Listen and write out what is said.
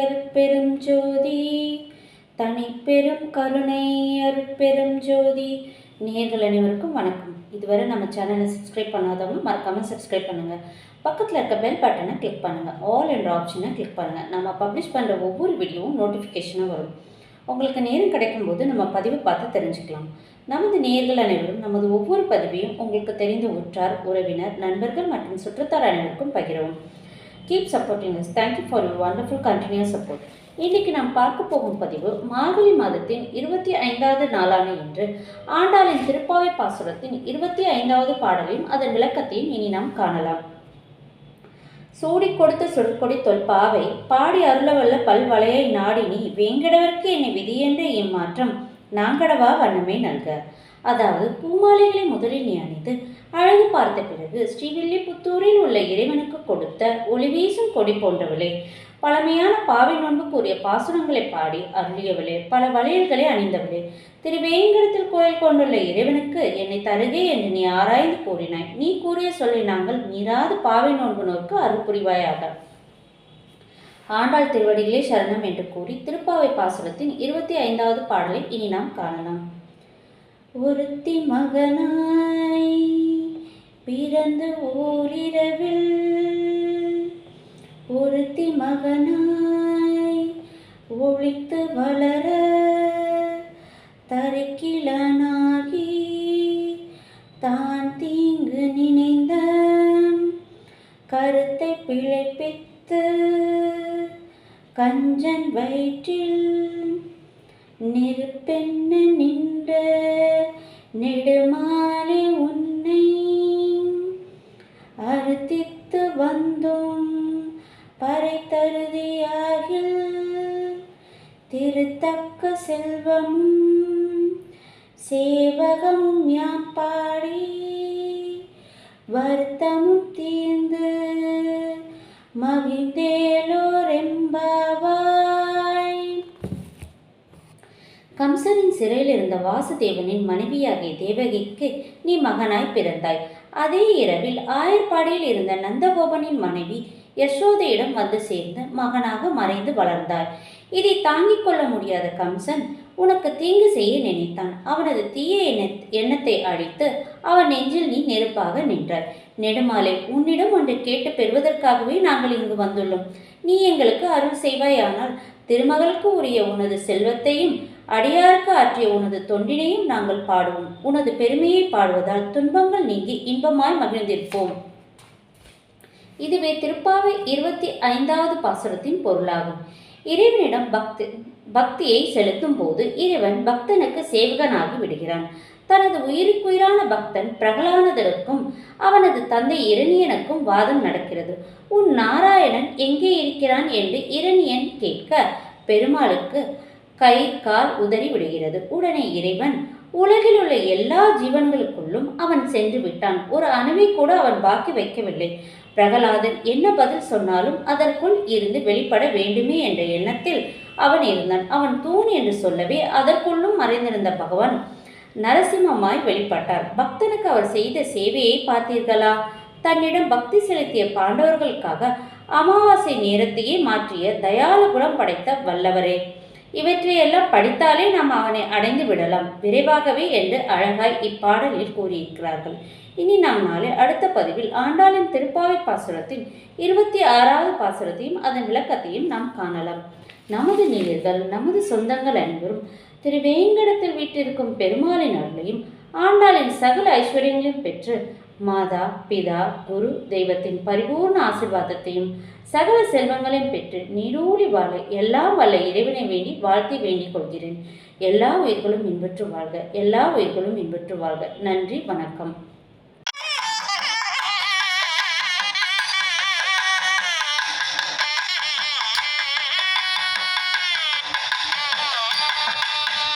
அருட்பெரும் ஜோதி தனிப்பெரும் கருணை அருட்பெரும் ஜோதி. நேர்கள் அனைவருக்கும் வணக்கம். இதுவரை நம்ம சேனலை சப்ஸ்கிரைப் பண்ணாதவங்க மறக்காமல் சப்ஸ்கிரைப் பண்ணுங்கள் பக்கத்தில் இருக்க பெல் பட்டனை கிளிக் பண்ணுங்கள் ஆல் என்ற ஆப்ஷனை கிளிக் பண்ணுங்கள் நம்ம பப்ளிஷ் பண்ணுற ஒவ்வொரு வீடியோவும் நோட்டிஃபிகேஷனாக வரும். உங்களுக்கு நேரம் கிடைக்கும்போது நம்ம பதிவை பார்த்து தெரிஞ்சுக்கலாம். நமது நேர்கள் அனைவரும் நமது ஒவ்வொரு பதிவையும் உங்களுக்கு தெரிந்த உற்றார் உறவினர் நண்பர்கள் மற்றும் சுற்றத்தார் அனைவருக்கும் பகிரவும். Keep supporting us. Thank you for your wonderful continuous support இன்னைக்கு நாம் பார்க்க போகும் பதிவு மார்கழி மாதத்தின் இருபத்தி ஐந்தாவது நாளான இன்று. ஆண்டாளின் திருப்பாவை பாசுரத்தின் இருபத்தி ஐந்தாவது பாடலையும் அதன் விளக்கத்தையும் இனி நாம் காணலாம். சூடி கொடுத்த சொற்கொடி தொல்பாவை பாடி அருளவல்ல பல்வளையை நாடினி வேங்கடவர்க்கு என்னை விதியென்ற இம்மாற்றம் நாங்கடவா வண்ணமே நல்க. அதாவது பூமாலைகளை முதலில் நீ அணிந்து அழகு பார்த்த பிறகு ஸ்ரீவில்லிபுத்தூரில் உள்ள இறைவனுக்கு கொடுத்த ஒளிவீசும் கொடி போன்றவளே. பழமையான பாவை நோன்பு கூறிய பாசுரங்களை பாடி அருளியவளே. பல வளையல்களை அணிந்தவளே. திருவேங்கடத்தில் கோயில் கொண்டுள்ள இறைவனுக்கு என்னை தருகே என்று நீ ஆராய்ந்து கூறினாய். நீ கூறிய சொல்லி நாங்கள் மீறாது பாவை நோன்பு நோக்கு அருள் புரிவாயாக. ஆண்டாள் திருவடிகளே சரணம் என்று கூறி திருப்பாவை பாசுரத்தின் இருபத்தி ஐந்தாவது பாடலை இனி நாம் காணலாம். ஒருத்தி மகனாய் பிறந்து ஓரிரவில் ஒருத்தி மகனாய் ஒழித்து வளர தரைக்கிழனாகி தான் தீங்கு நினைந்தான். கருத்தை பிழைப்பித்து கஞ்சன் வயிற்றில் நெருப்பென்ன நின்ற நெடுமாலை உன்னை அறுத்தித்து வந்தோம் பறை தருதியாகில் திருத்தக்க செல்வம் சேவகம் யாம் பாடி வருத்தமும் தீர்ந்து மகிழ்ந்தேலோர் மகிழ்ந்தேலோரெம்பாவாய் கம்சரின் சிறையில் இருந்த வாசுதேவனின் மனைவியாகிய தேவகிக்கு நீ மகனாய் பிறந்தாய். அதே இரவில் ஆயர்பாடியில் இருந்த நந்தகோபனின் மனைவி யசோதையிடம் வந்து சேர்ந்து மகனாக மறைந்து வளர்ந்தாய் இதை தாங்கிக் கொள்ள முடியாத கம்சன் உனக்கு தீங்கு செய்ய நினைத்தான். அவனது தீய எண்ண- எண்ணத்தை அழித்து அவன் நெஞ்சில் நீ நெருப்பாக நின்றாய். நெடுமாலை உன்னிடம் ஒன்று கேட்டு பெறுவதற்காகவே நாங்கள் இங்கு வந்துள்ளோம். நீ எங்களுக்கு அருள் செய்வாயானால் திருமகளுக்கு உரிய உனது செல்வத்தையும் அடியாருக்கு ஆற்றிய உனது தொண்டினையும் நாங்கள் பாடுவோம். உனது பெருமையை பாடுவதால் துன்பங்கள் நீங்கி இன்பமாய் மகிழ்ந்திருப்போம். இதுவே திருப்பாவை இருபத்தி ஐந்தாவது பாசுரத்தின் பொருளாகும். இறைவனிடம் பக்தி பக்தியை செலுத்தும் போது இறைவன் பக்தனுக்கு சேவகனாகி விடுகிறான். தனது உயிருக்குயிரான பக்தன் பிரகலானதனுக்கும் அவனது தந்தை இரணியனுக்கும் வாதம் நடக்கிறது. உன் நாராயணன் எங்கே இருக்கிறான் என்று இரணியன் கேட்க பெருமாளுக்கு கை கால் உதறி விடுகிறது. உடனே இறைவன் உலகில் உள்ள எல்லா ஜீவன்களுக்குள்ளும் அவன் சென்று விட்டான். ஒரு அணுவை கூட அவன் பாக்கி வைக்கவில்லை. பிரகலாதன் என்ன பதில் சொன்னாலும் அதற்குள் இருந்து வெளிப்பட வேண்டுமே என்ற எண்ணத்தில் அவன் இருந்தான். அவன் தூண் என்று சொல்லவே அதற்குள்ளும் மறைந்திருந்த பகவான் நரசிம்மமாய் வெளிப்பட்டார். பக்தனுக்கு அவர் செய்த சேவையை பார்த்தீர்களா? தன்னிடம் பக்தி செலுத்திய பாண்டவர்களுக்காக அமாவாசை நேரத்தையே மாற்றிய தயாலகுணம் படைத்த வல்லவரே. இவற்றையெல்லாம் படித்தாலே நாம் அவனை அடைந்து விடலாம். விரைவாகவே என்று அழகாய் இப்பாடலில் கூறியிருக்கிறார்கள். இனி நாம் நாளை அடுத்த பதிவில் ஆண்டாளின் திருப்பாவை பாசுரத்தின் இருபத்தி ஆறாவது பாசுரத்தையும் அதன் விளக்கத்தையும் நாம் காணலாம். நமது நேயர்கள் நமது சொந்தங்கள் அனைவரும் திரு வேங்கடத்தில் வீட்டிற்கும் பெருமாளின் அருளையும் ஆண்டாளின் சகல ஐஸ்வர்யங்களையும் பெற்று மாதா பிதா குரு தெய்வத்தின் பரிபூர்ண ஆசிர்வாதத்தையும் சகல செல்வங்களையும் பெற்று நீரூழி வாழ எல்லாம் வல்ல இறைவனை வேண்டி வாழ்த்தி வேண்டிக் கொள்கிறேன். எல்லா உயிர்களும் இன்பற்று வாழ்க. எல்லா உயிர்களும் இன்பற்று வாழ்க. நன்றி வணக்கம்.